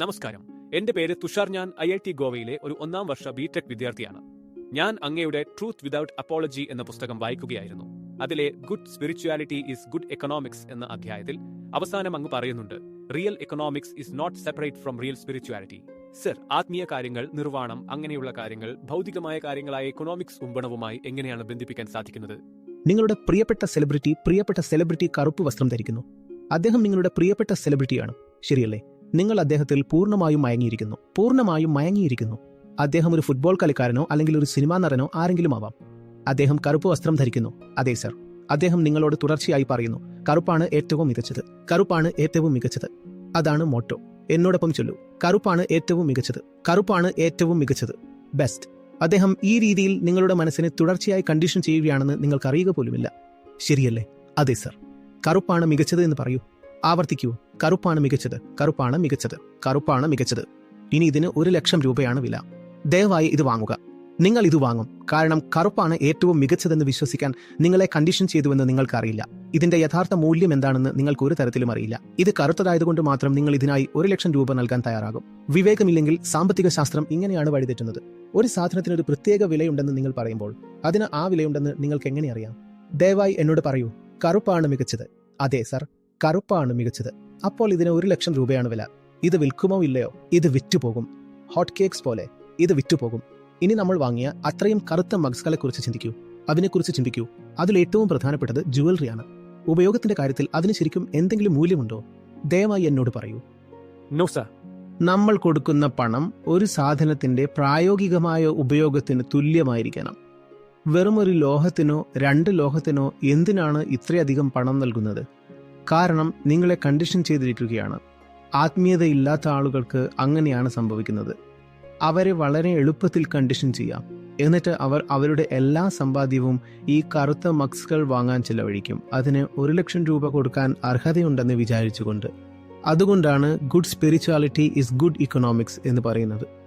നമസ്കാരം. എന്റെ പേര് തുഷാർ ഞാൻ ഐ ഐ ടി ഗോവയിലെ ഒരു ഒന്നാം വർഷ ബി ടെക് വിദ്യാർത്ഥിയാണ്. ഞാൻ അങ്ങയുടെ ട്രൂത്ത് വിതൗട്ട് അപ്പോളജി എന്ന പുസ്തകം വായിക്കുകയായിരുന്നു. അതിലെ good spirituality is good economics എന്ന അധ്യായത്തിൽ അവസാനം അങ്ങ് പറയുന്നുണ്ട് real economics is not separate from real spirituality sir ആത്മീയ കാര്യങ്ങൾ നിർവാണം അങ്ങനെയുള്ള കാര്യങ്ങൾ ഭൗതികമായ കാര്യങ്ങളായ എക്കണോമിക്സ് ഉമ്പണവുമായി എങ്ങനെയാണ് ബന്ധിപ്പിക്കാൻ സാധിക്കുന്നത്? നിങ്ങളുടെ പ്രിയപ്പെട്ട സെലിബ്രിറ്റി പ്രിയപ്പെട്ട സെലിബ്രിറ്റി കറുപ്പ് വസ്ത്രം ധരിക്കുന്നു. അദ്ദേഹം നിങ്ങളുടെ പ്രിയപ്പെട്ട സെലിബ്രിറ്റിയാണ് ശരിയല്ലേ? നിങ്ങൾ അദ്ദേഹത്തിൽ പൂർണമായും മയങ്ങിയിരിക്കുന്നു. പൂർണമായും മയങ്ങിയിരിക്കുന്നു. അദ്ദേഹം ഒരു ഫുട്ബോൾ കളിക്കാരനോ അല്ലെങ്കിൽ ഒരു സിനിമാ നടനോ ആരെങ്കിലും ആവാം. അദ്ദേഹം കറുപ്പ് വസ്ത്രം ധരിക്കുന്നു. അതെ സർ അദ്ദേഹം നിങ്ങളോട് തുടർച്ചയായി പറയുന്നു. കറുപ്പാണ് ഏറ്റവും മികച്ചത്. കറുപ്പാണ് ഏറ്റവും മികച്ചത്. അതാണ് മോട്ടോ എന്നോടൊപ്പം ചൊല്ലു. കറുപ്പാണ് ഏറ്റവും മികച്ചത്. കറുപ്പാണ് ഏറ്റവും മികച്ചത്. ബെസ്റ്റ് അദ്ദേഹം ഈ രീതിയിൽ നിങ്ങളുടെ മനസ്സിനെ തുടർച്ചയായി കണ്ടീഷൻ ചെയ്യുകയാണെന്ന് നിങ്ങൾക്കറിയുക പോലുമില്ല. ശരിയല്ലേ? അതെ സർ കറുപ്പാണ് മികച്ചത് എന്ന് പറയൂ. ആവർത്തിക്കൂ. കറുപ്പാണ് മികച്ചത്. കറുപ്പാണ് മികച്ചത്. കറുപ്പാണ് മികച്ചത്. ഇനി ഇതിന് ഒരു ലക്ഷം രൂപയാണ് വില. ദയവായി ഇത് വാങ്ങുക. നിങ്ങൾ ഇത് വാങ്ങും. കാരണം കറുപ്പാണ് ഏറ്റവും മികച്ചതെന്ന് വിശ്വസിക്കാൻ നിങ്ങളെ കണ്ടീഷൻ ചെയ്തുവെന്ന് നിങ്ങൾക്കറിയില്ല. ഇതിന്റെ യഥാർത്ഥ മൂല്യം എന്താണെന്ന് നിങ്ങൾക്ക് ഒരു തരത്തിലും അറിയില്ല. ഇത് കറുത്തതായതുകൊണ്ട് മാത്രം നിങ്ങൾ ഇതിനായി ഒരു ലക്ഷം രൂപ നൽകാൻ തയ്യാറാകും. വിവേകമില്ലെങ്കിൽ സാമ്പത്തിക ശാസ്ത്രം ഇങ്ങനെയാണ് വഴിതെറ്റുന്നത്. ഒരു സാധനത്തിന് ഒരു പ്രത്യേക വിലയുണ്ടെന്ന് നിങ്ങൾ പറയുമ്പോൾ അതിന് ആ വിലയുണ്ടെന്ന് നിങ്ങൾക്ക് എങ്ങനെ അറിയാം? ദയവായി എന്നോട് പറയൂ. കറുപ്പാണ് മികച്ചത്. അതെ സർ. കറുപ്പാണ് മികച്ചത്. അപ്പോൾ ഇതിന് ഒരു ലക്ഷം രൂപയാണ് വില. ഇത് വിൽക്കുമോ ഇല്ലയോ? ഇത് വിറ്റുപോകും. ഹോട്ട് കേക്സ് പോലെ ഇത് വിറ്റുപോകും. ഇനി നമ്മൾ വാങ്ങിയ അത്രയും കറുത്ത മഗ്സുകളെ കുറിച്ച് ചിന്തിക്കൂ. അതിനെക്കുറിച്ച് ചിന്തിക്കൂ. അതിൽ ഏറ്റവും പ്രധാനപ്പെട്ടത് ജുവലറിയാണ്. ഉപയോഗത്തിന്റെ കാര്യത്തിൽ അതിന് ശരിക്കും എന്തെങ്കിലും മൂല്യമുണ്ടോ? ദയവായി എന്നോട് പറയൂ. നോ സർ നമ്മൾ കൊടുക്കുന്ന പണം ഒരു സാധനത്തിന്റെ പ്രായോഗികമായ ഉപയോഗത്തിന് തുല്യമായിരിക്കണം. വെറുമൊരു ലോഹത്തിനോ രണ്ട് ലോഹത്തിനോ എന്തിനാണ് ഇത്രയധികം പണം നൽകുന്നത്? കാരണം നിങ്ങളെ കണ്ടീഷൻ ചെയ്തിരിക്കുകയാണ്. ആത്മീയതയില്ലാത്ത ആളുകൾക്ക് അങ്ങനെയാണ് സംഭവിക്കുന്നത്. അവരെ വളരെ എളുപ്പത്തിൽ കണ്ടീഷൻ ചെയ്യാം. എന്നിട്ട് അവർ അവരുടെ എല്ലാ സമ്പാദ്യവും ഈ കറുത്ത മക്സുകൾ വാങ്ങാൻ ചിലവഴിക്കും. അതിന് ഒരു ലക്ഷം രൂപ കൊടുക്കാൻ അർഹതയുണ്ടെന്ന് വിചാരിച്ചുകൊണ്ട്. അതുകൊണ്ടാണ് good spirituality is good economics എന്ന് പറയുന്നത്.